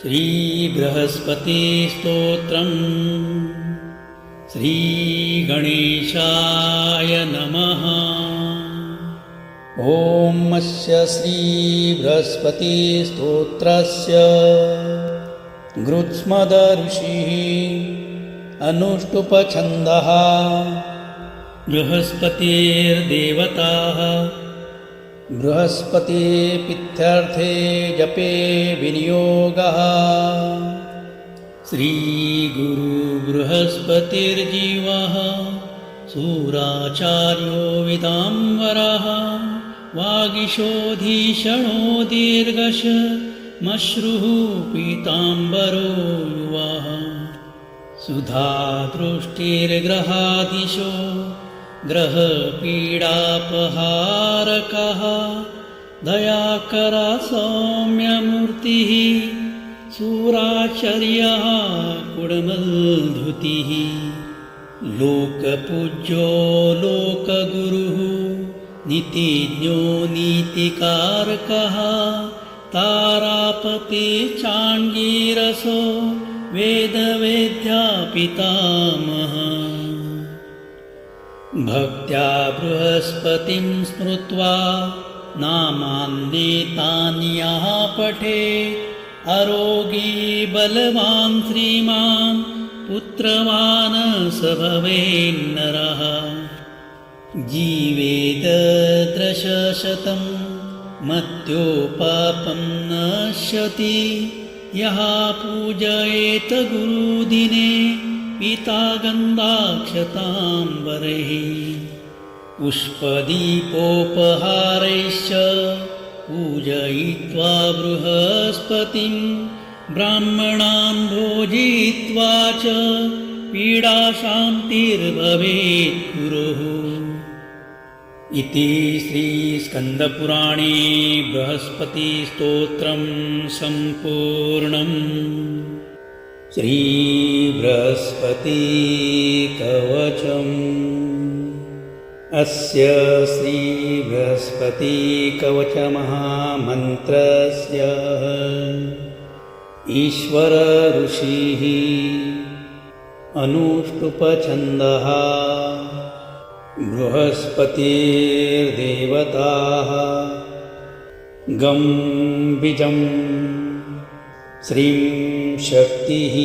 श्रीबृहस्पतिस्तोत्रम् श्रीगणेशाय नमः। ॐ अस्य श्रीबृहस्पतिस्तोत्रस्य गृत्स्मदऋषिः अनुष्टुपछन्दः। बृहस्पतिर्देवताः बृहस्पतिपित्यर्थे जपे विनियोगः। श्रीगुरुबृहस्पतिर्जीवः सूराचार्यो विदाम्बरः वागीशोऽधीषणो दीर्घश मश्रुः पीताम्बरो युवः। सुधादृष्टिर्ग्रहादिशो ग्रहपीडापहारकः दयाकरा सौम्यमूर्तिः सूराचर्यः कुडमल्धुतिः लोकपूज्यो लोकगुरुः नीतिज्ञो नीतिकारकः तारापते चाङ्गीरसो वेदवेद्यापितामह भक्त्या बृहस्पतिं स्मृत्वा नामान्येतान्यः पठे। अरोगी बलवान् श्रीमान् पुत्रवान् स भवेन्नरः जीवेददृशशतं मत्योपापं नश्यति। यः पूजयेत गुरुदिने पिता गन्धाक्षताम्बरैः पुष्पदीपोपहारैश्च पूजयित्वा बृहस्पतिं ब्राह्मणान् भोजयित्वा च पीडाशान्तिर्भवेत् गुरुः इति श्रीस्कन्दपुराणे बृहस्पतिस्तोत्रं सम्पूर्णम् श्रीबृहस्पतिकवचम् अस्य श्रीबृहस्पतिकवचमहामन्त्रस्य ईश्वरऋषिः अनुष्टुपछन्दः। बृहस्पतिर्देवताः गं बीजम् श्रीं शक्तिः।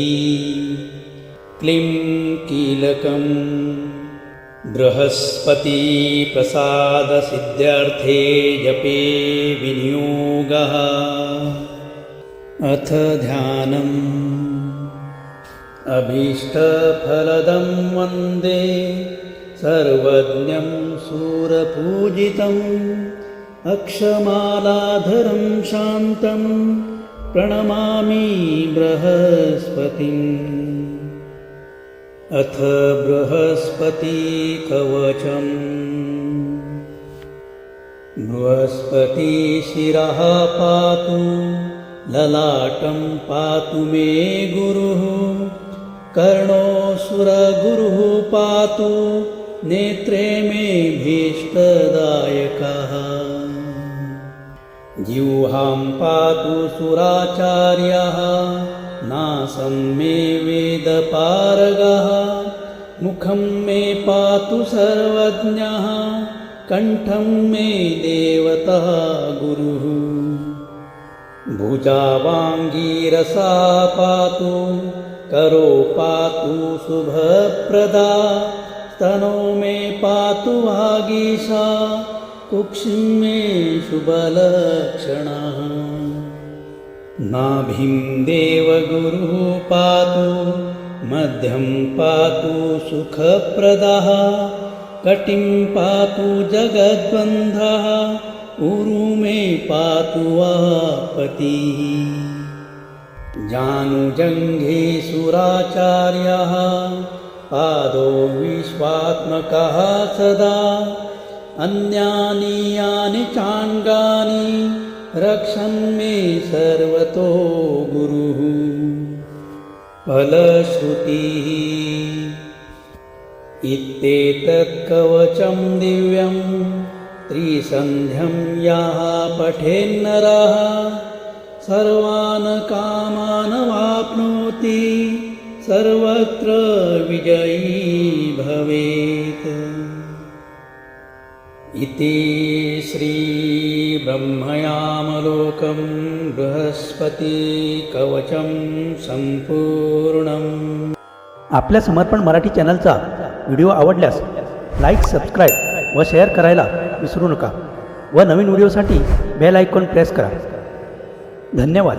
क्लीं कीलकम् बृहस्पतिप्रसादसिद्ध्यर्थे जपे विनियोगः। अथ ध्यानम्। अभीष्टफलदं वन्दे। सर्वज्ञं सूरपूजितम्। अक्षमालाधरं शान्तं प्रणमामि बृहस्पतिम्। अथ बृहस्पतिकवचम्। बृहस्पतिशिरः पातु ललाटं पातु मे गुरुः। कर्णोऽसुरगुरुः पातु नेत्रे मे भीष्टदायकः जिह्वां पातु सुराचार्यः नासं मे वेदपारगः, मुखं मे पातु सर्वज्ञः, कण्ठं मे देवतः गुरुः। भुजावाङ्गीरसा पातु, करो पातु शुभप्रदा, स्तनो मे पातु वागीशा। कुक्षिं मे शुभलक्षणः। नाभिं देवगुरुः पातु, मध्यं पातु सुखप्रदः। कटिं पातु जगद्बन्धः, उरु मे पातु आपतिः। जानुजङ्घे सुराचार्यः, पादो विश्वात्मकः सदा। अन्यानि यानि चाङ्गानि रक्षन्मे सर्वतो गुरुः। फलश्रुतिः। इत्येतत्कवचं दिव्यं त्रिसन्ध्यं याः पठेन्नरः। सर्वान् कामान् वाप्नोति सर्वत्र विजयी भवेत् इति श्रीब्रह्मयामलोकं बृहस्पतिकवचं सम्पूर्णम् आपल्या समर्पण मराठी चॅनलचा व्हिडिओ आवडल्यास लाईक सबस्क्राईब व शेअर करायला विसरू नका व नवीन व्हिडिओसाठी बेल आयकॉन प्रेस करा. धन्यवाद.